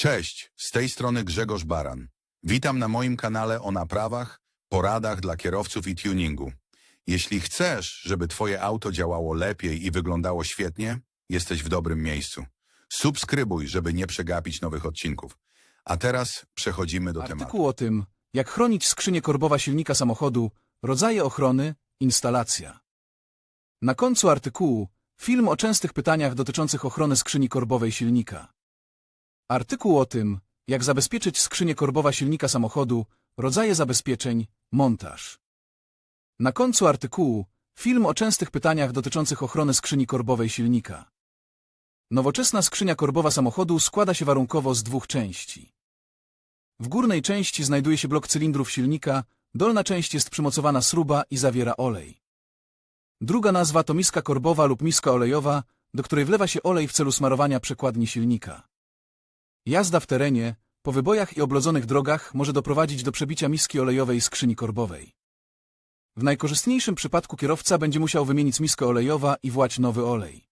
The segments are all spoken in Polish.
Cześć, z tej strony Grzegorz Baran. Witam na moim kanale o naprawach, poradach dla kierowców i tuningu. Jeśli chcesz, żeby Twoje auto działało lepiej i wyglądało świetnie, jesteś w dobrym miejscu. Subskrybuj, żeby nie przegapić nowych odcinków. A teraz przechodzimy do tematu. Artykuł o tym, jak chronić skrzynię korbowa silnika samochodu, rodzaje ochrony, instalacja. Na końcu artykułu film o częstych pytaniach dotyczących ochrony skrzyni korbowej silnika. Artykuł o tym, jak zabezpieczyć skrzynię korbowa silnika samochodu, rodzaje zabezpieczeń, montaż. Na końcu artykułu film o częstych pytaniach dotyczących ochrony skrzyni korbowej silnika. Nowoczesna skrzynia korbowa samochodu składa się warunkowo z dwóch części. W górnej części znajduje się blok cylindrów silnika, dolna część jest przymocowana śruba i zawiera olej. Druga nazwa to miska korbowa lub miska olejowa, do której wlewa się olej w celu smarowania przekładni silnika. Jazda w terenie, po wybojach i oblodzonych drogach może doprowadzić do przebicia miski olejowej skrzyni korbowej. W najkorzystniejszym przypadku kierowca będzie musiał wymienić miskę olejowa i wlać nowy olej.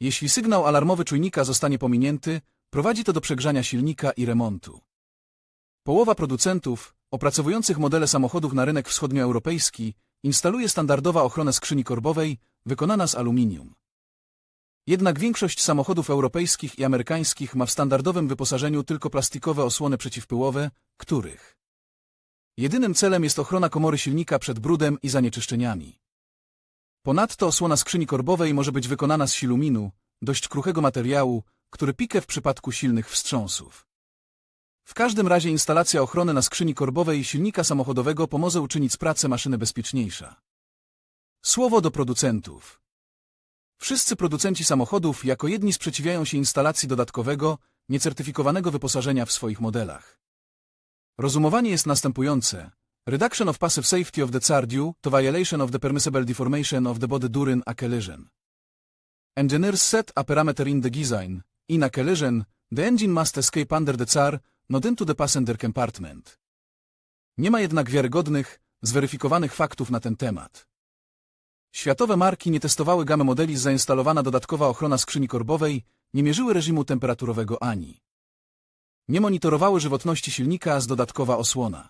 Jeśli sygnał alarmowy czujnika zostanie pominięty, prowadzi to do przegrzania silnika i remontu. Połowa producentów, opracowujących modele samochodów na rynek wschodnioeuropejski, instaluje standardowa ochronę skrzyni korbowej, wykonana z aluminium. Jednak większość samochodów europejskich i amerykańskich ma w standardowym wyposażeniu tylko plastikowe osłony przeciwpyłowe, których jedynym celem jest ochrona komory silnika przed brudem i zanieczyszczeniami. Ponadto osłona skrzyni korbowej może być wykonana z siluminu, dość kruchego materiału, który pikę w przypadku silnych wstrząsów. W każdym razie instalacja ochrony na skrzyni korbowej silnika samochodowego pomoże uczynić pracę maszyny bezpieczniejsza. Słowo do producentów. Wszyscy producenci samochodów jako jedni sprzeciwiają się instalacji dodatkowego, niecertyfikowanego wyposażenia w swoich modelach. Rozumowanie jest następujące. Reduction of passive safety of the car due to violation of the permissible deformation of the body during a collision. Engineers set a parameter in the design. In a collision, the engine must escape under the car, not into the passenger compartment. Nie ma jednak wiarygodnych, zweryfikowanych faktów na ten temat. Światowe marki nie testowały gamy modeli z zainstalowana dodatkowa ochrona skrzyni korbowej, nie mierzyły reżimu temperaturowego ani nie monitorowały żywotności silnika z dodatkowa osłona.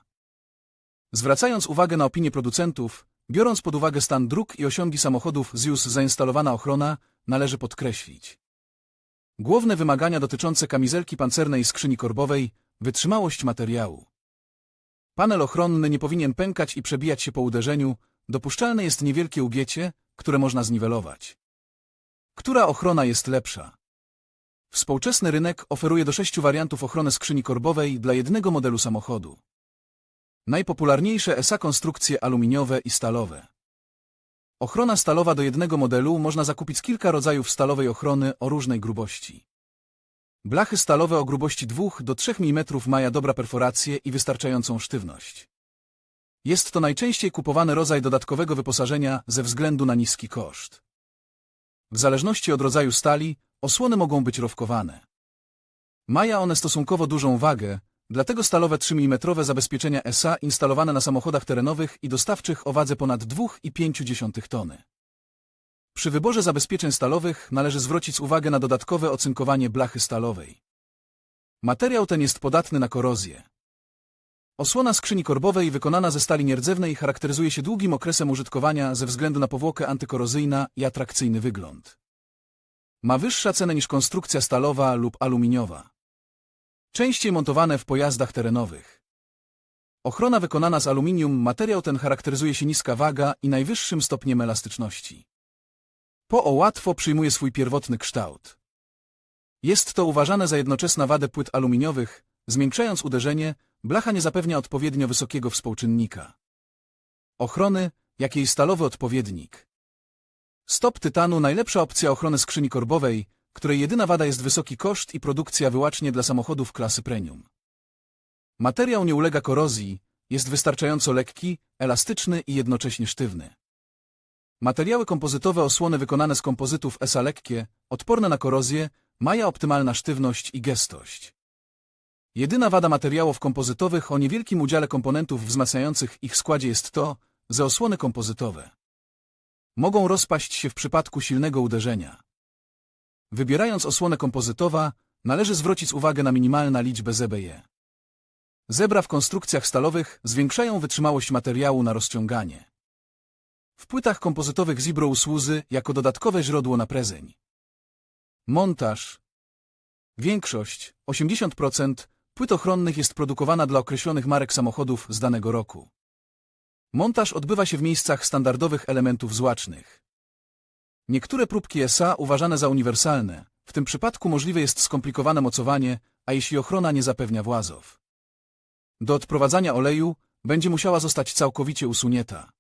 Zwracając uwagę na opinie producentów, biorąc pod uwagę stan dróg i osiągi samochodów z już zainstalowana ochrona, należy podkreślić. Główne wymagania dotyczące kamizelki pancernej skrzyni korbowej, wytrzymałość materiału. Panel ochronny nie powinien pękać i przebijać się po uderzeniu, dopuszczalne jest niewielkie ugięcie, które można zniwelować. Która ochrona jest lepsza? Współczesny rynek oferuje do sześciu wariantów ochrony skrzyni korbowej dla jednego modelu samochodu. Najpopularniejsze ESA konstrukcje aluminiowe i stalowe. Ochrona stalowa do jednego modelu można zakupić kilka rodzajów stalowej ochrony o różnej grubości. Blachy stalowe o grubości 2 do 3 mm mają dobra perforację i wystarczającą sztywność. Jest to najczęściej kupowany rodzaj dodatkowego wyposażenia ze względu na niski koszt. W zależności od rodzaju stali, osłony mogą być rowkowane. Mają one stosunkowo dużą wagę, dlatego stalowe 3 mm zabezpieczenia SA instalowane na samochodach terenowych i dostawczych o wadze ponad 2,5 tony. Przy wyborze zabezpieczeń stalowych należy zwrócić uwagę na dodatkowe ocynkowanie blachy stalowej. Materiał ten jest podatny na korozję. Osłona skrzyni korbowej wykonana ze stali nierdzewnej charakteryzuje się długim okresem użytkowania ze względu na powłokę antykorozyjna i atrakcyjny wygląd. Ma wyższa cenę niż konstrukcja stalowa lub aluminiowa. Częściej montowane w pojazdach terenowych. Ochrona wykonana z aluminium, materiał ten charakteryzuje się niska waga i najwyższym stopniem elastyczności. POO łatwo przyjmuje swój pierwotny kształt. Jest to uważane za jednoczesna wadę płyt aluminiowych, zmiękczając uderzenie, blacha nie zapewnia odpowiednio wysokiego współczynnika. Ochrony, jak jej stalowy odpowiednik. Stop tytanu najlepsza opcja ochrony skrzyni korbowej, której jedyna wada jest wysoki koszt i produkcja wyłacznie dla samochodów klasy premium. Materiał nie ulega korozji, jest wystarczająco lekki, elastyczny i jednocześnie sztywny. Materiały kompozytowe osłony wykonane z kompozytów ESA lekkie, odporne na korozję, mają optymalna sztywność i gęstość. Jedyna wada materiałów kompozytowych o niewielkim udziale komponentów wzmacniających ich składzie jest to, że osłony kompozytowe mogą rozpaść się w przypadku silnego uderzenia. Wybierając osłonę kompozytowa, należy zwrócić uwagę na minimalną liczbę ZBE. Zebra w konstrukcjach stalowych zwiększają wytrzymałość materiału na rozciąganie. W płytach kompozytowych Zibro służy jako dodatkowe źródło na prezeń. Montaż. Większość, 80%, płyt ochronnych jest produkowana dla określonych marek samochodów z danego roku. Montaż odbywa się w miejscach standardowych elementów złacznych. Niektóre próbki SA uważane za uniwersalne, w tym przypadku możliwe jest skomplikowane mocowanie, a jeśli ochrona nie zapewnia włazów. Do odprowadzania oleju będzie musiała zostać całkowicie usunięta.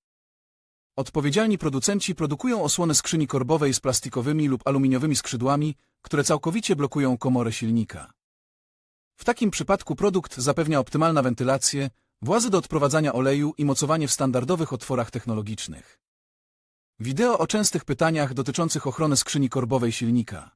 Odpowiedzialni producenci produkują osłony skrzyni korbowej z plastikowymi lub aluminiowymi skrzydłami, które całkowicie blokują komorę silnika. W takim przypadku produkt zapewnia optymalną wentylację, włazy do odprowadzania oleju i mocowanie w standardowych otworach technologicznych. Wideo o częstych pytaniach dotyczących ochrony skrzyni korbowej silnika.